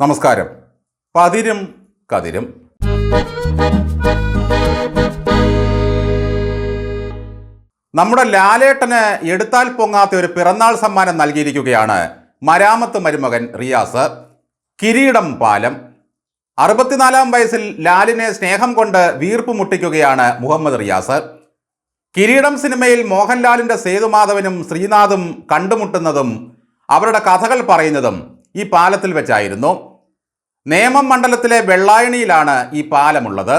നമസ്കാരം. പതിരും കതിരും. നമ്മുടെ ലാലേട്ടന് എടുത്താൽ പൊങ്ങാത്ത ഒരു പിറന്നാൾ സമ്മാനം നൽകിയിരിക്കുകയാണ് മരാമത്ത് മരുമകൻ റിയാസ്. കിരീടം പാലം. അറുപത്തിനാലാം വയസ്സിൽ ലാലിനെ സ്നേഹം കൊണ്ട് വീർപ്പ് മുട്ടിക്കുകയാണ് മുഹമ്മദ് റിയാസ്. കിരീടം സിനിമയിൽ മോഹൻലാലിന്റെ സേതുമാധവനും ശ്രീനാഥും കണ്ടുമുട്ടുന്നതും അവരുടെ കഥകൾ പറയുന്നതും ഈ പാലത്തിൽ വെച്ചായിരുന്നു. നേമം മണ്ഡലത്തിലെ വെള്ളായണിയിലാണ് ഈ പാലമുള്ളത്.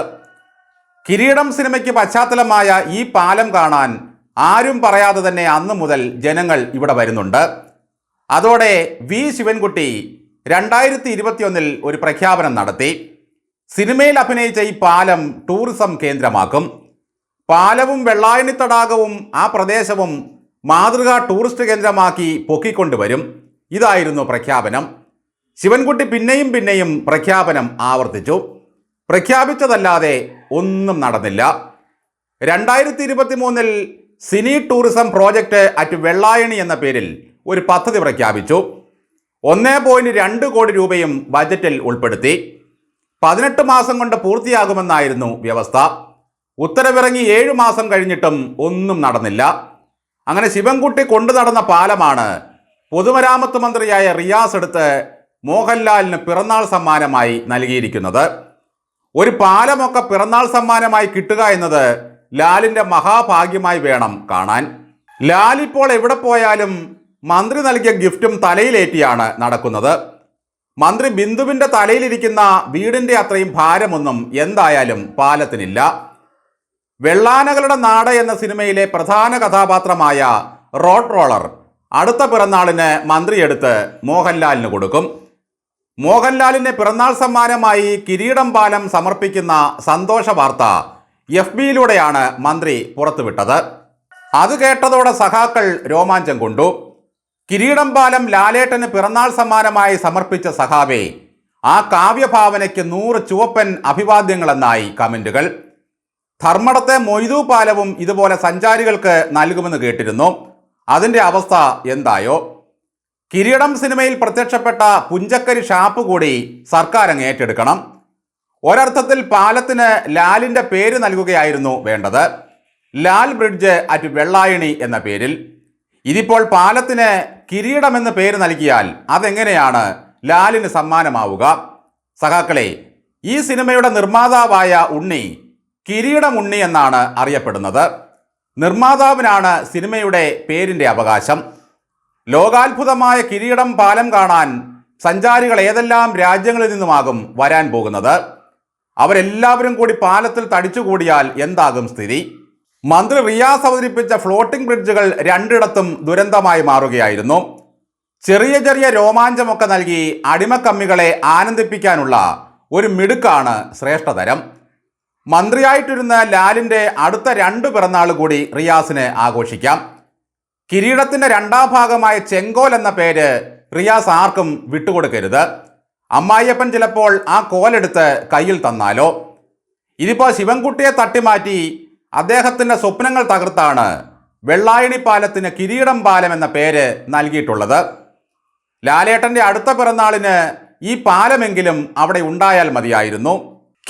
കിരീടം സിനിമയ്ക്ക് പശ്ചാത്തലമായ ഈ പാലം കാണാൻ ആരും പറയാതെ തന്നെ അന്നു മുതൽ ജനങ്ങൾ ഇവിടെ വരുന്നുണ്ട്. അതോടെ വി. ശിവൻകുട്ടി രണ്ടായിരത്തി ഇരുപത്തിയൊന്നിൽ ഒരു പ്രഖ്യാപനം നടത്തി. സിനിമയിൽ അഭിനയിച്ച ഈ പാലം ടൂറിസം കേന്ദ്രമാക്കും. പാലവും വെള്ളായണി തടാകവും ആ പ്രദേശവും മാതൃകാ ടൂറിസ്റ്റ് കേന്ദ്രമാക്കി പൊക്കിക്കൊണ്ടുവരും. ഇതായിരുന്നു പ്രഖ്യാപനം. ശിവൻകുട്ടി പിന്നെയും പിന്നെയും പ്രഖ്യാപനം ആവർത്തിച്ചു. പ്രഖ്യാപിച്ചതല്ലാതെ ഒന്നും നടന്നില്ല. രണ്ടായിരത്തി ഇരുപത്തി മൂന്നിൽ cine tourism project at Vellayani എന്ന പേരിൽ ഒരു പദ്ധതി പ്രഖ്യാപിച്ചു. ഒന്നേ പോയിന്റ് രണ്ട് കോടി രൂപയും ബജറ്റിൽ ഉൾപ്പെടുത്തി. പതിനെട്ട് മാസം കൊണ്ട് പൂർത്തിയാകുമെന്നായിരുന്നു വ്യവസ്ഥ. ഉത്തരവിറങ്ങി ഏഴു മാസം കഴിഞ്ഞിട്ടും ഒന്നും നടന്നില്ല. അങ്ങനെ ശിവൻകുട്ടി കൊണ്ടു നടന്ന പാലമാണ് പൊതുമരാമത്ത് മന്ത്രിയായ റിയാസ് എടുത്ത് മോഹൻലാലിന് പിറന്നാൾ സമ്മാനമായി നൽകിയിരിക്കുന്നത്. ഒരു പാലമൊക്കെ പിറന്നാൾ സമ്മാനമായി കിട്ടുക എന്നത് ലാലിന്റെ മഹാഭാഗ്യമായി വേണം കാണാൻ. ലാൽ ഇപ്പോൾ എവിടെ പോയാലും മന്ത്രി നൽകിയ ഗിഫ്റ്റും തലയിലേറ്റിയാണ് നടക്കുന്നത്. മന്ത്രി ബിന്ദുവിന്റെ തലയിലിരിക്കുന്ന വീടിന്റെ അത്രയും ഭാരമൊന്നും എന്തായാലും പാലത്തിനില്ല. വെള്ളാനകളുടെ നാട് എന്ന സിനിമയിലെ പ്രധാന കഥാപാത്രമായ റോഡ് റോളർ അടുത്ത പിറന്നാളിന് മന്ത്രിയെടുത്ത് മോഹൻലാലിന് കൊടുക്കും. മോഹൻലാലിന് പിറന്നാൾ സമ്മാനമായി കിരീടം പാലം സമർപ്പിക്കുന്ന സന്തോഷ വാർത്ത എഫ് ബിയിലൂടെയാണ് മന്ത്രി പുറത്തുവിട്ടത്. അത് കേട്ടതോടെ സഖാക്കൾ രോമാഞ്ചം കൊണ്ടു. കിരീടം പാലം ലാലേട്ടന് പിറന്നാൾ സമ്മാനമായി സമർപ്പിച്ച സഖാവെ ആ കാവ്യഭാവനയ്ക്ക് നൂറ് ചുവപ്പൻ അഭിവാദ്യങ്ങളെന്നായി കമന്റുകൾ. ധർമ്മടത്തെ മൊയ്തു പാലവും ഇതുപോലെ സഞ്ചാരികൾക്ക് നൽകുമെന്ന് കേട്ടിരുന്നു. അതിന്റെ അവസ്ഥ എന്തായോ? കിരീടം സിനിമയിൽ പ്രത്യക്ഷപ്പെട്ട പുഞ്ചക്കരി ഷാപ്പ് കൂടി സർക്കാർ അങ്ങ് ഏറ്റെടുക്കണം. ഒരർത്ഥത്തിൽ പാലത്തിന് ലാലിന്റെ പേര് നൽകുകയായിരുന്നു വേണ്ടത്. ലാൽ ബ്രിഡ്ജ് അറ്റ് വെള്ളായണി എന്ന പേരിൽ. ഇതിപ്പോൾ പാലത്തിന് കിരീടം എന്ന പേര് നൽകിയാൽ അതെങ്ങനെയാണ് ലാലിന് സമ്മാനമാവുക? സഹാക്കളെ ഈ സിനിമയുടെ നിർമ്മാതാവായ ഉണ്ണി കിരീടം ഉണ്ണി എന്നാണ് അറിയപ്പെടുന്നത്. നിർമ്മാതാവിനാണ് സിനിമയുടെ പേരിന്റെ അവകാശം. ലോകാത്ഭുതമായ കിരീടം പാലം കാണാൻ സഞ്ചാരികൾ ഏതെല്ലാം രാജ്യങ്ങളിൽ നിന്നുമാകും വരാൻ പോകുന്നത്? അവരെല്ലാവരും കൂടി പാലത്തിൽ തടിച്ചുകൂടിയാൽ എന്താകും സ്ഥിതി? മന്ത്രി റിയാസ് അവതരിപ്പിച്ച ഫ്ലോട്ടിംഗ് ബ്രിഡ്ജുകൾ രണ്ടിടത്തും ദുരന്തമായി മാറുകയായിരുന്നു. ചെറിയ ചെറിയ രോമാഞ്ചമൊക്കെ നൽകി അടിമക്കമ്മികളെ ആനന്ദിപ്പിക്കാനുള്ള ഒരു മിടുക്കാണ് ശ്രേഷ്ഠതരം. മന്ത്രിയായിട്ടിരുന്ന ലാലിന്റെ അടുത്ത രണ്ട് പിറന്നാൾ കൂടി റിയാസിന് ആഘോഷിക്കാം. കിരീടത്തിന്റെ രണ്ടാം ഭാഗമായ ചെങ്കോൽ എന്ന പേര് റിയാസ് ആർക്കും വിട്ടുകൊടുക്കരുത്. അമ്മായിയപ്പൻ ചിലപ്പോൾ ആ കോലെടുത്ത് കയ്യിൽ തന്നാലോ? ഇതിപ്പോൾ ശിവൻകുട്ടിയെ തട്ടിമാറ്റി അദ്ദേഹത്തിന്റെ സ്വപ്നങ്ങൾ തകർത്താണ് വെള്ളായണി പാലത്തിന് കിരീടം പാലം എന്ന പേര് നൽകിയിട്ടുള്ളത്. ലാലേട്ടന്റെ അടുത്ത പിറന്നാളിന് ഈ പാലമെങ്കിലും അവിടെ ഉണ്ടായാൽ മതിയായിരുന്നു.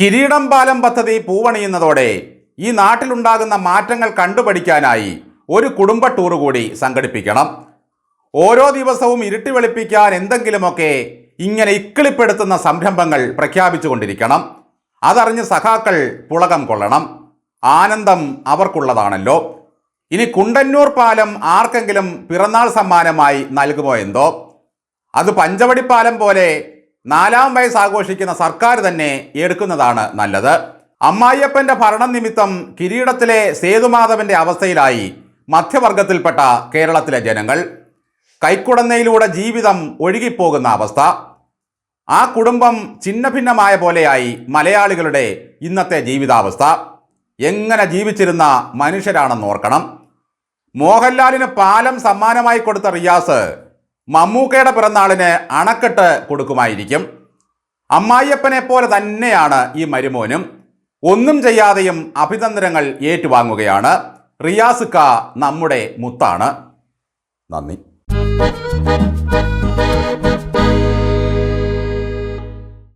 കിരീടം പാലം പദ്ധതി പൂവണിയുന്നതോടെ ഈ നാട്ടിലുണ്ടാകുന്ന മാറ്റങ്ങൾ കണ്ടുപഠിക്കാനായി ഒരു കുടുംബ ടൂർ കൂടി സംഘടിപ്പിക്കണം. ഓരോ ദിവസവും ഇരുട്ടി വെളുപ്പിക്കാൻ എന്തെങ്കിലുമൊക്കെ ഇങ്ങനെ ഇക്കിളിപ്പെടുത്തുന്ന സംരംഭങ്ങൾ പ്രഖ്യാപിച്ചുകൊണ്ടിരിക്കണം. അതറിഞ്ഞ് സഖാക്കൾ പുളകം കൊള്ളണം. ആനന്ദം അവർക്കുള്ളതാണല്ലോ. ഇനി കുണ്ടന്നൂർ പാലം ആർക്കെങ്കിലും പിറന്നാൾ സമ്മാനമായി നൽകുമോ എന്തോ? അത് പഞ്ചവടി പാലം പോലെ നാലാം വയസ്സ് ആഘോഷിക്കുന്ന സർക്കാർ തന്നെ എടുക്കുന്നതാണ് നല്ലത്. അമ്മായിയപ്പന്റെ ഭരണം നിമിത്തം കിരീടത്തിലെ സേതുമാധവന്റെ അവസ്ഥയിലായി. മധ്യവർഗത്തിൽപ്പെട്ട കേരളത്തിലെ ജനങ്ങൾ കൈക്കുടന്നയിലൂടെ ജീവിതം ഒഴുകിപ്പോകുന്ന അവസ്ഥ ആ കുടുംബം ഛിന്നഭിന്നമായ പോലെയായി മലയാളികളുടെ ഇന്നത്തെ ജീവിതാവസ്ഥ എങ്ങനെ ജീവിച്ചിരുന്ന മനുഷ്യരാണെന്ന് ഓർക്കണം. മോഹൻലാലിന് പാലം സമ്മാനമായി കൊടുത്ത റിയാസ് മമ്മൂക്കയുടെ പിറന്നാളിന് അണക്കെട്ട് കൊടുക്കുമായിരിക്കും. അമ്മായിയപ്പനെ പോലെ തന്നെയാണ് ഈ മരുമോനും. ഒന്നും ചെയ്യാതെയും അഭിനന്ദനങ്ങൾ ഏറ്റുവാങ്ങുകയാണ്. റിയാസ് ക നമ്മുടെ മുത്താണ്. നന്ദി.